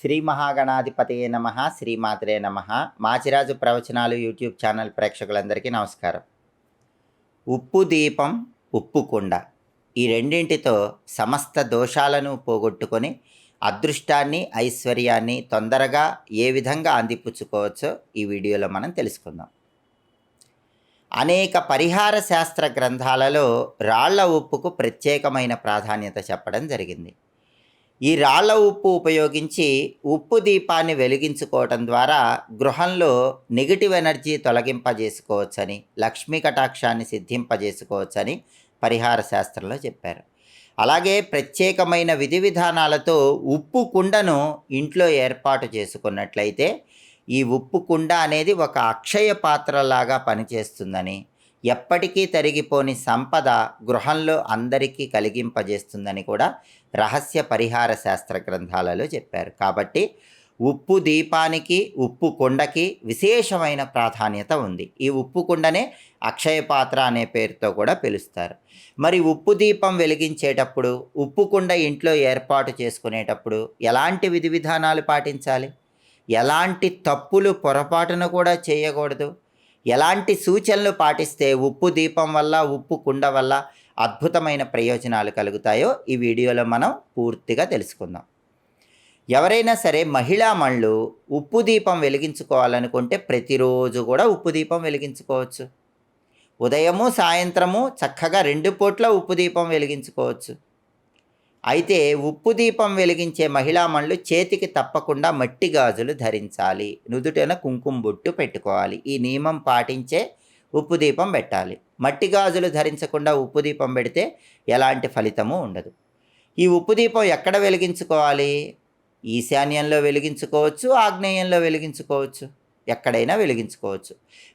శ్రీ మహాగణాధిపతయే నమ శ్రీమాత్రే నమ. మాచిరాజు ప్రవచనాలు యూట్యూబ్ ఛానల్ ప్రేక్షకులందరికీ నమస్కారం. ఉప్పు దీపం ఉప్పు కుండ ఈ రెండింటితో సమస్త దోషాలను పోగొట్టుకొని అదృష్టాన్ని ఐశ్వర్యాన్ని తొందరగా ఏ విధంగా అందిపుచ్చుకోవచ్చో ఈ వీడియోలో మనం తెలుసుకుందాం. అనేక పరిహార శాస్త్ర గ్రంథాలలో రాళ్ళ ఉప్పుకు ప్రత్యేకమైన ప్రాధాన్యత చెప్పడం జరిగింది. ఈ రాళ్ళ ఉప్పు ఉపయోగించి ఉప్పు దీపాన్ని వెలిగించుకోవటం ద్వారా గృహంలో నెగిటివ్ ఎనర్జీ తొలగింపజేసుకోవచ్చని లక్ష్మీ కటాక్షాన్ని సిద్ధింపజేసుకోవచ్చని పరిహార శాస్త్రంలో చెప్పారు. అలాగే ప్రత్యేకమైన విధి విధానాలతో ఉప్పు కుండను ఇంట్లో ఏర్పాటు చేసుకున్నట్లయితే ఈ ఉప్పు కుండ అనేది ఒక అక్షయ పాత్రలాగా పనిచేస్తుందని ఎప్పటికీ తరిగిపోని సంపద గృహంలో అందరికీ కలిగింపజేస్తుందని కూడా రహస్య పరిహార శాస్త్ర గ్రంథాలలో చెప్పారు. కాబట్టి ఉప్పు దీపానికి ఉప్పు కుండకి విశేషమైన ప్రాధాన్యత ఉంది. ఈ ఉప్పు కుండనే అక్షయ పాత్ర అనే పేరుతో కూడా పిలుస్తారు. మరి ఉప్పు దీపం వెలిగించేటప్పుడు ఉప్పు కుండ ఇంట్లో ఏర్పాటు చేసుకునేటప్పుడు ఎలాంటి విధి విధానాలు పాటించాలి? ఎలాంటి తప్పులు పొరపాటును కూడా చేయకూడదు. ఎలాంటి సూచనలు పాటిస్తే ఉప్పు దీపం వల్ల ఉప్పు కుండ వల్ల అద్భుతమైన ప్రయోజనాలు కలుగుతాయో ఈ వీడియోలో మనం పూర్తిగా తెలుసుకుందాం. ఎవరైనా సరే మహిళా మళ్ళు ఉప్పు దీపం వెలిగించుకోవాలనుకుంటే ప్రతిరోజు కూడా ఉప్పు దీపం వెలిగించుకోవచ్చు. ఉదయము సాయంత్రము చక్కగా రెండు పూట్ల ఉప్పు దీపం వెలిగించుకోవచ్చు. అయితే ఉప్పు దీపం వెలిగించే మహిళామణులు చేతికి తప్పకుండా మట్టి గాజులు ధరించాలి. నుదుటన కుంకుమ బొట్టు పెట్టుకోవాలి. ఈ నియమం పాటించే ఉప్పు దీపం పెట్టాలి. మట్టి గాజులు ధరించకుండా ఉప్పు దీపం పెడితే ఎలాంటి ఫలితము ఉండదు. ఈ ఉప్పు దీపం ఎక్కడ వెలిగించుకోవాలి? ఈశాన్యంలో వెలిగించుకోవచ్చు ఆగ్నేయంలో వెలిగించుకోవచ్చు ఎక్కడైనా వెలిగించుకోవచ్చు.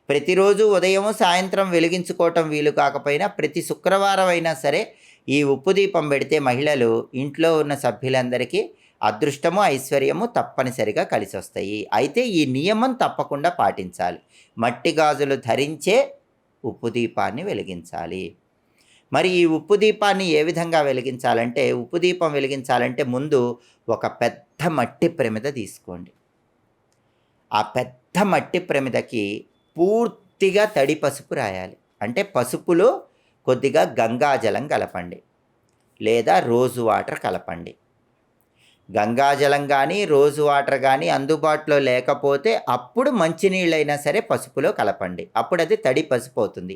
ప్రతిరోజు ఉదయం సాయంత్రం వెలిగించుకోవటం వీలు కాకపోయినా ప్రతి శుక్రవారం అయినా సరే ఈ ఉప్పు దీపం పెడితే మహిళలు ఇంట్లో ఉన్న సభ్యులందరికీ అదృష్టము ఐశ్వర్యము తప్పనిసరిగా కలిసి వస్తాయి అయితే ఈ నియమం తప్పకుండా పాటించాలి. మట్టి గాజులు ధరించే ఉప్పు దీపాన్ని వెలిగించాలి. మరి ఈ ఉప్పు దీపాన్ని ఏ విధంగా వెలిగించాలంటే ఉప్పు దీపం వెలిగించాలంటే ముందు ఒక పెద్ద మట్టి ప్రమిద తీసుకోండి. ఆ పెద్ద మట్టి ప్రమిదకి పూర్తిగా తడి పసుపు రాయాలి. అంటే పసుపులో కొద్దిగా గంగాజలం కలపండి లేదా రోజు వాటర్ కలపండి. గంగాజలం కానీ రోజు వాటర్ కానీ అందుబాటులో లేకపోతే అప్పుడు మంచినీళ్ళైనా సరే పసుపులో కలపండి. అప్పుడు అది తడి పసుపు అవుతుంది.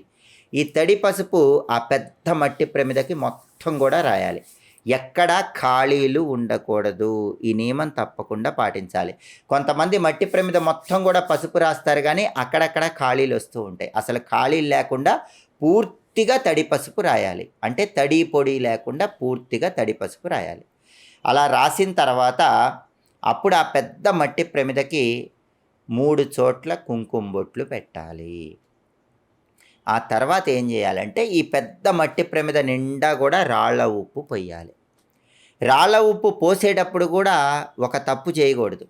ఈ తడి పసుపు ఆ పెద్ద మట్టి ప్రమిదకి మొత్తం కూడా రాయాలి. ఎక్కడా ఖాళీలు ఉండకూడదు. ఈ నియమం తప్పకుండా పాటించాలి. కొంతమంది మట్టి ప్రమిద మొత్తం కూడా పసుపు రాస్తారు కానీ అక్కడక్కడ ఖాళీలు వస్తూ ఉంటాయి. అసలు ఖాళీలు లేకుండా పూర్తి పూర్తిగా తడి పసుపు రాయాలి. అంటే తడి పొడి లేకుండా పూర్తిగా తడి పసుపు రాయాలి. అలా రాసిన తర్వాత అప్పుడు ఆ పెద్ద మట్టి ప్రమిదకి మూడు చోట్ల కుంకుమ బొట్లు పెట్టాలి. ఆ తర్వాత ఏం చేయాలంటే ఈ పెద్ద మట్టి ప్రమిద నిండా కూడా రాళ్ళ ఉప్పు పొయ్యాలి. రాళ్ళ ఉప్పు పోసేటప్పుడు కూడా ఒక తప్పు చేయకూడదు.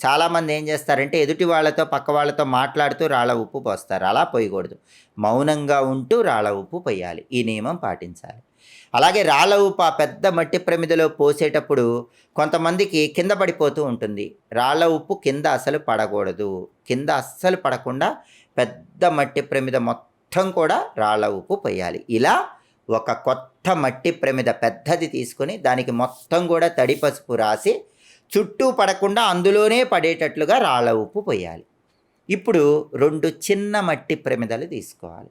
చాలామంది ఏం చేస్తారంటే ఎదుటి వాళ్ళతో పక్క వాళ్ళతో మాట్లాడుతూ రాళ్ళ ఉప్పు పోస్తారు. అలా పోయకూడదు. మౌనంగా ఉంటూ రాళ్ళ ఉప్పు పోయాలి. ఈ నియమం పాటించాలి. అలాగే రాళ్ళ ఉప్పు ఆ పెద్ద మట్టి ప్రమిదలో పోసేటప్పుడు కొంతమందికి కింద పడిపోతూ ఉంటుంది. రాళ్ళ ఉప్పు కింద అసలు పడకూడదు. కింద అస్సలు పడకుండా పెద్ద మట్టి ప్రమిద మొత్తం కూడా రాళ్ళ ఉప్పు పోయాలి. ఇలా ఒక కొత్త మట్టి ప్రమిద పెద్దది తీసుకొని దానికి మొత్తం కూడా తడి పసుపు రాసి చుట్టూ పడకుండా అందులోనే పడేటట్లుగా రాళ్ళ ఉప్పు పోయాలి. ఇప్పుడు రెండు చిన్న మట్టి ప్రమిదలు తీసుకోవాలి.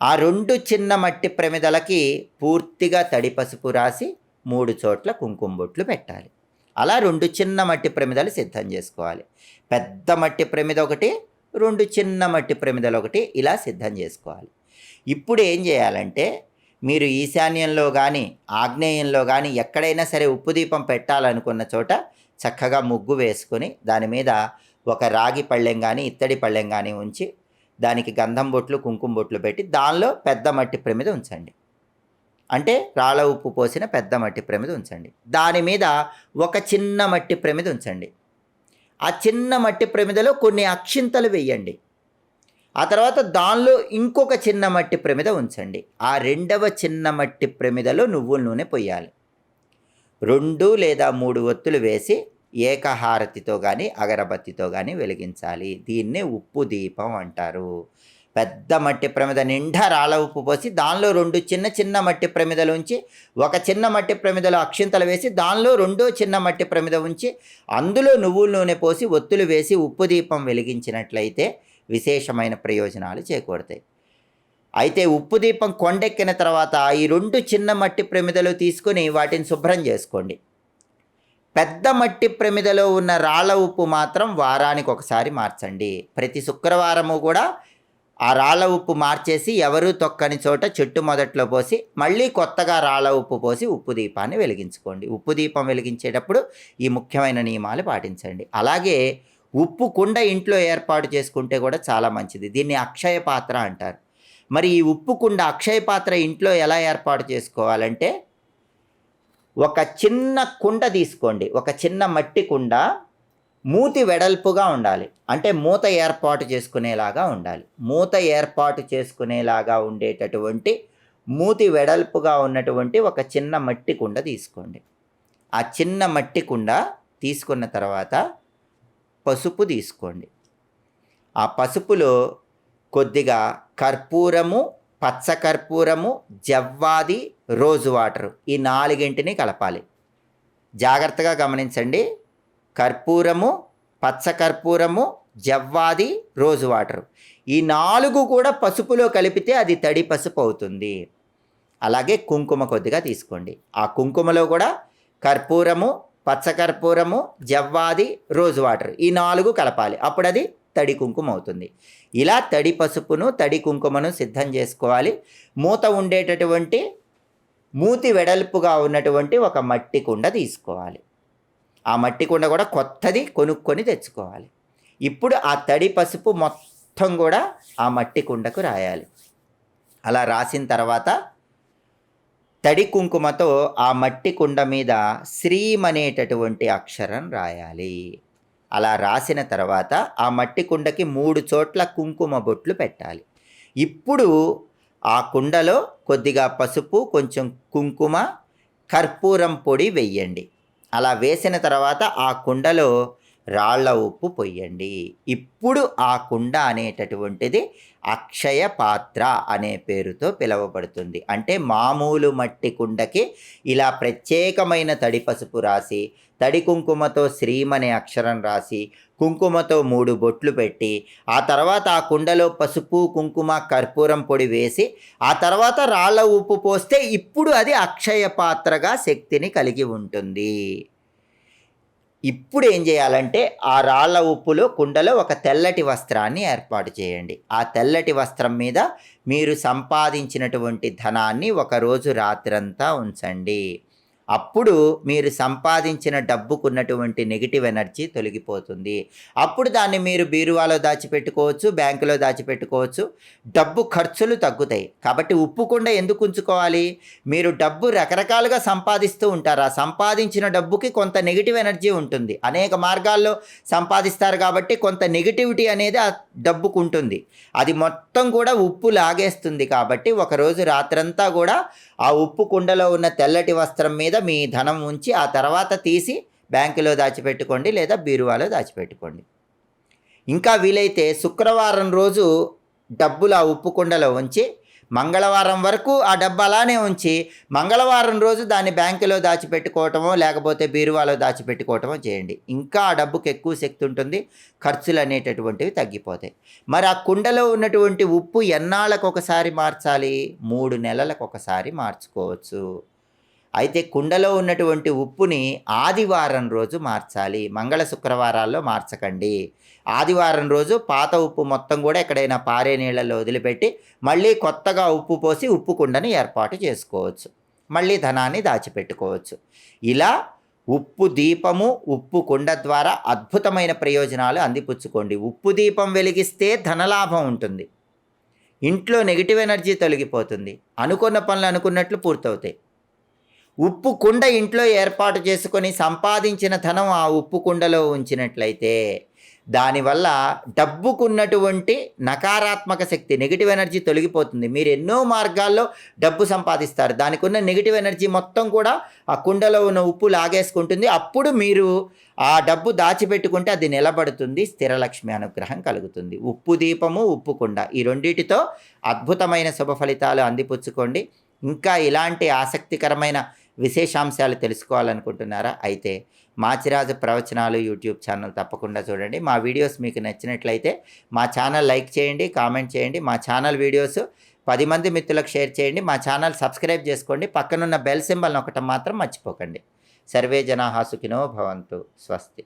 ఆ రెండు చిన్న మట్టి ప్రమిదలకి పూర్తిగా తడి పసుపు రాసి మూడు చోట్ల కుంకుమ బొట్లు పెట్టాలి. అలా రెండు చిన్న మట్టి ప్రమిదలు సిద్ధం చేసుకోవాలి. పెద్ద మట్టి ప్రమిద ఒకటి రెండు చిన్న మట్టి ప్రమిదలు ఒకటి ఇలా సిద్ధం చేసుకోవాలి. ఇప్పుడు ఏం చేయాలంటే మీరు ఈశాన్యంలో కానీ ఆగ్నేయంలో కానీ ఎక్కడైనా సరే ఉప్పు దీపం పెట్టాలనుకున్న చోట చక్కగా ముగ్గు వేసుకొని దాని మీద ఒక రాగి పళ్ళెం కానీ ఇత్తడి పళ్ళెం కానీ ఉంచి దానికి గంధం బొట్లు కుంకుమ బొట్లు పెట్టి దానిలో పెద్ద మట్టి ప్రమిద ఉంచండి. అంటే రాళ్ళ ఉప్పు పోసిన పెద్ద మట్టి ప్రమిద ఉంచండి. దాని మీద ఒక చిన్న మట్టి ప్రమిద ఉంచండి. ఆ చిన్న మట్టి ప్రమిదలో కొన్ని అక్షింతలు వేయండి. ఆ తర్వాత దానిలో ఇంకొక చిన్న మట్టి ప్రమిద ఉంచండి. ఆ రెండవ చిన్న మట్టి ప్రమిదలో నువ్వుల నూనె పొయ్యాలి. రెండు లేదా మూడు ఒత్తులు వేసి ఏకహారతితో కానీ అగరబత్తితో కానీ వెలిగించాలి. దీన్నే ఉప్పు దీపం అంటారు. పెద్ద మట్టి ప్రమిద నిండా రాళ్ళ ఉప్పు పోసి దానిలో రెండు చిన్న చిన్న మట్టి ప్రమిదలు ఉంచి ఒక చిన్న మట్టి ప్రమిదలో అక్షింతలు వేసి దానిలో రెండో చిన్న మట్టి ప్రమిద ఉంచి అందులో నువ్వుల నూనె పోసి ఒత్తులు వేసి ఉప్పు దీపం వెలిగించినట్లయితే విశేషమైన ప్రయోజనాలు చేకూడతాయి అయితే ఉప్పు దీపం కొండెక్కిన తర్వాత ఈ రెండు చిన్న మట్టి ప్రమిదలు తీసుకొని వాటిని శుభ్రం చేసుకోండి. పెద్ద మట్టి ప్రమిదలో ఉన్న రాళ్ళ ఉప్పు మాత్రం వారానికి ఒకసారి మార్చండి. ప్రతి శుక్రవారము కూడా ఆ రాళ్ళ ఉప్పు మార్చేసి ఎవరు తొక్కని చోట చెట్టు మొదట్లో పోసి మళ్ళీ కొత్తగా రాళ్ళ ఉప్పు పోసి ఉప్పు దీపాన్ని వెలిగించుకోండి. ఉప్పు దీపం వెలిగించేటప్పుడు ఈ ముఖ్యమైన నియమాలు పాటించండి. అలాగే ఉప్పు కుండ ఇంట్లో ఏర్పాటు చేసుకుంటే కూడా చాలా మంచిది. దీన్ని అక్షయ పాత్ర అంటారు. మరి ఈ ఉప్పు కుండ అక్షయ పాత్ర ఇంట్లో ఎలా ఏర్పాటు చేసుకోవాలంటే ఒక చిన్న కుండ తీసుకోండి. ఒక చిన్న మట్టి కుండ మూతి వెడల్పుగా ఉండాలి. అంటే మూత ఏర్పాటు చేసుకునేలాగా ఉండాలి. మూత ఏర్పాటు చేసుకునేలాగా ఉండేటటువంటి మూతి వెడల్పుగా ఉన్నటువంటి ఒక చిన్న మట్టి కుండ తీసుకోండి. ఆ చిన్న మట్టి కుండ తీసుకున్న తర్వాత పసుపు తీసుకోండి. ఆ పసుపులో కొద్దిగా కర్పూరము పచ్చకర్పూరము జవ్వాది రోజు వాటరు ఈ నాలుగింటిని కలపాలి. జాగ్రత్తగా గమనించండి. కర్పూరము పచ్చకర్పూరము జవ్వాది రోజు వాటరు ఈ నాలుగు కూడా పసుపులో కలిపితే అది తడి పసుపు అవుతుంది. అలాగే కుంకుమ కొద్దిగా తీసుకోండి. ఆ కుంకుమలో కూడా కర్పూరము పచ్చకర్పూరము జవ్వాది రోజ్ వాటర్ ఈ నాలుగు కలపాలి. అప్పుడు అది తడి కుంకుమ అవుతుంది. ఇలా తడి పసుపును తడి కుంకుమను సిద్ధం చేసుకోవాలి. మూత ఉండేటటువంటి మూతి వెడల్పుగా ఉన్నటువంటి ఒక మట్టి కుండ తీసుకోవాలి. ఆ మట్టి కుండ కూడా కొత్తది కొనుక్కొని తెచ్చుకోవాలి. ఇప్పుడు ఆ తడి పసుపు మొత్తం కూడా ఆ మట్టి కుండకు రాయాలి. అలా రాసిన తర్వాత తడి కుంకుమతో ఆ మట్టి కుండ మీద శ్రీం అనేటటువంటి అక్షరం రాయాలి. అలా రాసిన తర్వాత ఆ మట్టి కుండకి మూడు చోట్ల కుంకుమ బొట్లు పెట్టాలి. ఇప్పుడు ఆ కుండలో కొద్దిగా పసుపు కొంచెం కుంకుమ కర్పూరం పొడి వెయ్యండి అలా వేసిన తర్వాత ఆ కుండలో రాళ్ళ ఉప్పు పొయ్యండి. ఇప్పుడు ఆ కుండ అనేటటువంటిది అక్షయ పాత్ర అనే పేరుతో పిలువబడుతుంది. అంటే మామూలు మట్టి కుండకి ఇలా ప్రత్యేకమైన తడి పసుపు రాసి తడి కుంకుమతో శ్రీం అనే అక్షరం రాసి కుంకుమతో మూడు బొట్లు పెట్టి ఆ తర్వాత ఆ కుండలో పసుపు కుంకుమ కర్పూరం పొడి వేసి ఆ తర్వాత రాళ్ళ ఉప్పు పోస్తే ఇప్పుడు అది అక్షయ పాత్రగా శక్తిని కలిగి ఉంటుంది. ఇప్పుడు ఏం చేయాలంటే ఆ రాళ్ళ ఉప్పులో కుండలో ఒక తెల్లటి వస్త్రాన్ని ఏర్పాటు చేయండి. ఆ తెల్లటి వస్త్రం మీద మీరు సంపాదించినటువంటి ధనాన్ని ఒకరోజు రాత్రంతా ఉంచండి. అప్పుడు మీరు సంపాదించిన డబ్బుకున్నటువంటి నెగిటివ్ ఎనర్జీ తొలగిపోతుంది. అప్పుడు దాన్ని మీరు బీరువాలో దాచిపెట్టుకోవచ్చు బ్యాంకులో దాచిపెట్టుకోవచ్చు. డబ్బు ఖర్చులు తగ్గుతాయి. కాబట్టి ఉప్పుకుండా ఎందుకు ఉంచుకోవాలి? మీరు డబ్బు రకరకాలుగా సంపాదిస్తూ ఉంటారు. ఆ సంపాదించిన డబ్బుకి కొంత నెగిటివ్ ఎనర్జీ ఉంటుంది. అనేక మార్గాల్లో సంపాదిస్తారు కాబట్టి కొంత నెగిటివిటీ అనేది ఆ డబ్బుకు ఉంటుంది. అది మొత్తం కూడా ఉప్పు లాగేస్తుంది కాబట్టి ఒకరోజు రాత్రంతా కూడా ఆ ఉప్పు కుండలో ఉన్న తెల్లటి వస్త్రం మీద మీ ధనం ఉంచి ఆ తర్వాత తీసి బ్యాంకులో దాచిపెట్టుకోండి లేదా బీరువాలో దాచిపెట్టుకోండి. ఇంకా వీలైతే శుక్రవారం రోజు డబ్బులు ఆ ఉప్పు కుండలో ఉంచి మంగళవారం వరకు ఆ డబ్బు అలానే ఉంచి మంగళవారం రోజు దాన్ని బ్యాంకులో దాచిపెట్టుకోవటమో లేకపోతే బీరువాలో దాచిపెట్టుకోవటమో చేయండి. ఇంకా ఆ డబ్బుకి ఎక్కువ శక్తి ఉంటుంది ఖర్చులు అనేటటువంటివి తగ్గిపోతాయి. మరి ఆ కుండలో ఉన్నటువంటి ఉప్పు ఎన్నాళ్ళకు ఒకసారి మార్చాలి? మూడు నెలలకు ఒకసారి మార్చుకోవచ్చు. అయితే కుండలో ఉన్నటువంటి ఉప్పుని ఆదివారం రోజు మార్చాలి. మంగళ శుక్రవారాల్లో మార్చకండి. ఆదివారం రోజు పాత ఉప్పు మొత్తం కూడా ఎక్కడైనా పారే నీళ్ళల్లో వదిలిపెట్టి మళ్ళీ కొత్తగా ఉప్పు పోసి ఉప్పు కుండని ఏర్పాటు చేసుకోవచ్చు. మళ్ళీ ధనాన్ని దాచిపెట్టుకోవచ్చు. ఇలా ఉప్పు దీపము ఉప్పు కుండ ద్వారా అద్భుతమైన ప్రయోజనాలు అందిపుచ్చుకోండి. ఉప్పు దీపం వెలిగిస్తే ధనలాభం ఉంటుంది. ఇంట్లో నెగిటివ్ ఎనర్జీ తొలగిపోతుంది. అనుకున్న పనులు అనుకున్నట్లు పూర్తవుతాయి. ఉప్పు కుండ ఇంట్లో ఏర్పాటు చేసుకొని సంపాదించిన ధనం ఆ ఉప్పు కుండలో ఉంచినట్లయితే దానివల్ల డబ్బుకున్నటువంటి నకారాత్మక శక్తి నెగిటివ్ ఎనర్జీ తొలగిపోతుంది. మీరు ఎన్నో మార్గాల్లో డబ్బు సంపాదిస్తారు. దానికి ఉన్న నెగిటివ్ ఎనర్జీ మొత్తం కూడా ఆ కుండలో ఉన్న ఉప్పు లాగేసుకుంటుంది. అప్పుడు మీరు ఆ డబ్బు దాచిపెట్టుకుంటే అది నిలబడుతుంది. స్థిరలక్ష్మి అనుగ్రహం కలుగుతుంది. ఉప్పు దీపము ఉప్పు కుండ ఈ రెండింటితో అద్భుతమైన శుభ ఫలితాలు అందిపుచ్చుకోండి. ఇంకా ఇలాంటి ఆసక్తికరమైన విశేషాంశాలు తెలుసుకోవాలనుకుంటున్నారా? అయితే మాచిరాజు ప్రవచనాలు యూట్యూబ్ ఛానల్ తప్పకుండా చూడండి. మా వీడియోస్ మీకు నచ్చినట్లయితే మా ఛానల్ లైక్ చేయండి కామెంట్ చేయండి. మా ఛానల్ వీడియోస్ పది మంది మిత్రులకు షేర్ చేయండి. మా ఛానల్ సబ్స్క్రైబ్ చేసుకోండి. పక్కనున్న బెల్ సింబల్ ఒకటం మాత్రం మర్చిపోకండి. సర్వే జనాహాసుకినో సుఖినో భవంతు. స్వస్తి.